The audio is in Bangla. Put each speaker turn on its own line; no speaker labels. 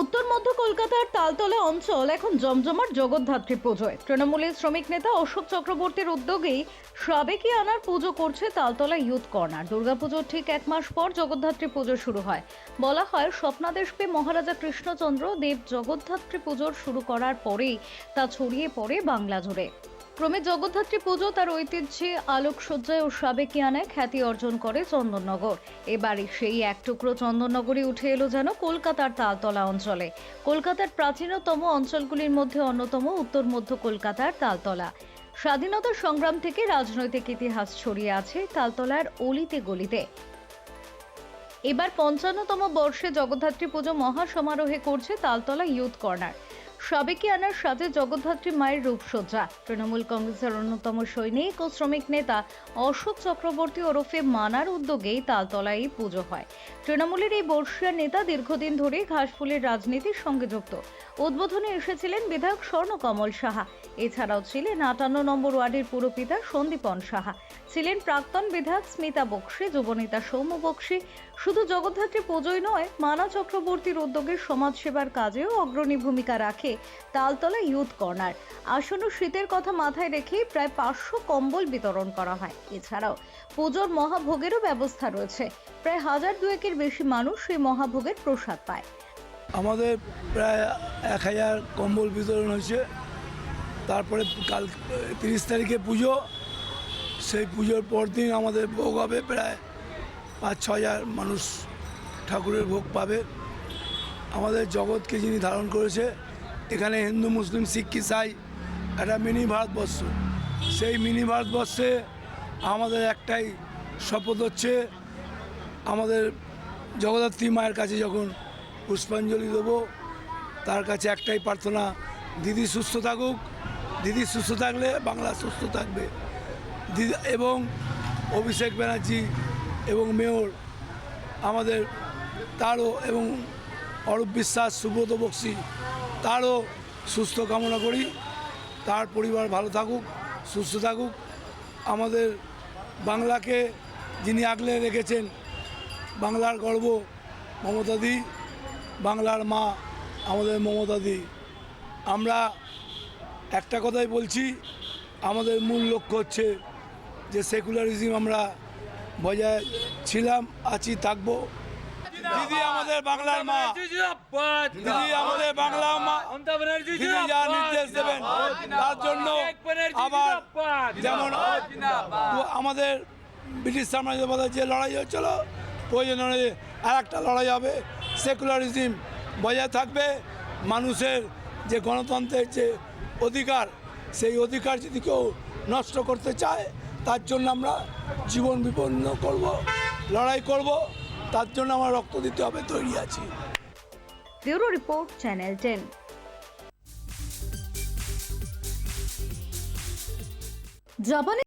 উত্তর মধ্য কলকাতার তালতলা অঞ্চল এখন জমজমাট জগদ্ধাত্রী পুজোয়। তৃণমূলের শ্রমিক নেতা অশোক চক্রবর্তীর উদ্যোগেই সাবেকি আনার পুজো করছে তালতলা ইউথ কর্নার। দুর্গাপুজোর ঠিক এক মাস পর জগদ্ধাত্রী পুজো শুরু হয়। বলা হয় স্বপ্নাদেশ পেয়ে মহারাজা কৃষ্ণচন্দ্র দেব জগদ্ধাত্রী পুজোর শুরু করার পরেই তা ছড়িয়ে পড়ে বাংলা জুড়ে। ক্রমে জগদ্ধাত্রী পুজো তার ঐতিহ্যে আলোকসজ্জায় ও সাবেকিয়ানায় খ্যাতি অর্জন করে চন্দননগর। এবারে সেই এক টুকরো চন্দননগরই উঠে এলো যেন কলকাতার তালতলা অঞ্চলে। কলকাতার প্রাচীনতম অঞ্চলগুলির মধ্যে অন্যতম উত্তর মধ্য কলকাতার তালতলা। স্বাধীনতা সংগ্রাম থেকে রাজনৈতিক ইতিহাস ছড়িয়ে আছে তালতলার অলিতে গলিতে। এবার পঞ্চান্নতম বর্ষে জগদ্ধাত্রী পুজো মহা সমারোহে করছে তালতলা ইউথ কর্নার। সাবেকি আনার সাথে জগদ্ধাত্রী মায়ের রূপসজ্জা। তৃণমূল কংগ্রেসের অন্যতম সৈনিক ও শ্রমিক নেতা অশোক চক্রবর্তী ওরফে মানার উদ্যোগেই তালতলায় পুজো হয়। তৃণমূলের এই বর্ষিয়ার নেতা দীর্ঘদিন ধরে ঘাসফুলের রাজনীতির সঙ্গে যুক্ত। উদ্বোধনে এসেছিলেন বিধায়ক স্বর্ণকমল সাহা। এছাড়াও ছিলেন আটান্ন নম্বর ওয়ার্ডের পুরপিতা সন্দীপন সাহা। ছিলেন প্রাক্তন বিধায়ক স্মিতা বক্সি, যুবনেতা সৌম্য বক্সি। শুধু জগদ্ধাত্রী পুজোই নয়, মানা চক্রবর্তীর উদ্যোগে সমাজসেবার কাজেও অগ্রণী ভূমিকা রাখে তালতলা ইউথ কর্নার আসন্ন শীতের কথা মাথায় রেখে প্রায় পাঁচশো কম্বল বিতরণ করা হয়। এছাড়াও পুজোর মহাভোগেরও ব্যবস্থা রয়েছে। প্রায় হাজার দুয়েকের বেশি মানুষ সেই মহাভোগের প্রসাদ পায়।
আমাদের প্রায় এক হাজার কম্বল বিতরণ হয়েছে। তারপরে কাল তিরিশ তারিখে পুজো। সেই পুজোর পর দিন আমাদের ভোগ হবে প্রায় পাঁচ, ছ হাজার মানুষ ঠাকুরের ভোগ পাবে। আমাদের জগৎকে যিনি ধারণ করেছে এখানে হিন্দু, মুসলিম, শিখ, ইসাই, একটা মিনি ভারতবর্ষ। সেই মিনি ভারতবর্ষে আমাদের একটাই শপথ হচ্ছে, আমাদের জগদ্ধাত্রী মায়ের কাছে যখন পুষ্পাঞ্জলি দেবো, তার কাছে একটাই প্রার্থনা, দিদি সুস্থ থাকুক, দিদি সুস্থ থাকলে বাংলা সুস্থ থাকবে। দিদি এবং অভিষেক ব্যানার্জি এবং মেয়র, আমাদের তারও এবং অরূপ বিশ্বাস, সুব্রত বক্সি তারও সুস্থ কামনা করি। তার পরিবার ভালো থাকুক, সুস্থ থাকুক। আমাদের বাংলাকে যিনি আগলে রেখেছেন, বাংলার গর্ব মমতাদি বাংলার মা আমাদের মমতাদি আমরা একটা কথাই বলছি, আমাদের মূল লক্ষ্য হচ্ছে যে সেকুলারিজম আমরা বজায় ছিলাম, আছি, থাকব। দিদি আমাদের বাংলার মা। দিদি আমাদের বাংলা মা। দিদি যা নির্দেশ দেবেন, তার জন্য আবার যেমন আমাদের ব্রিটিশ সাম্রাজ্যবাদের যে লড়াই হচ্ছিল, প্রয়োজন আর একটা লড়াই হবে। সেকুলারিজম বজায় থাকবে। মানুষের যে গণতন্ত্রের যে অধিকার, সেই অধিকার যদি কেউ নষ্ট করতে চায়, তার জন্য আমরা জীবন বিপন্ন করব, লড়াই করব। তার জন্য আমার রক্ত দিতে হবে তৈরি আছি।
Bureau report channel ten. জাপানে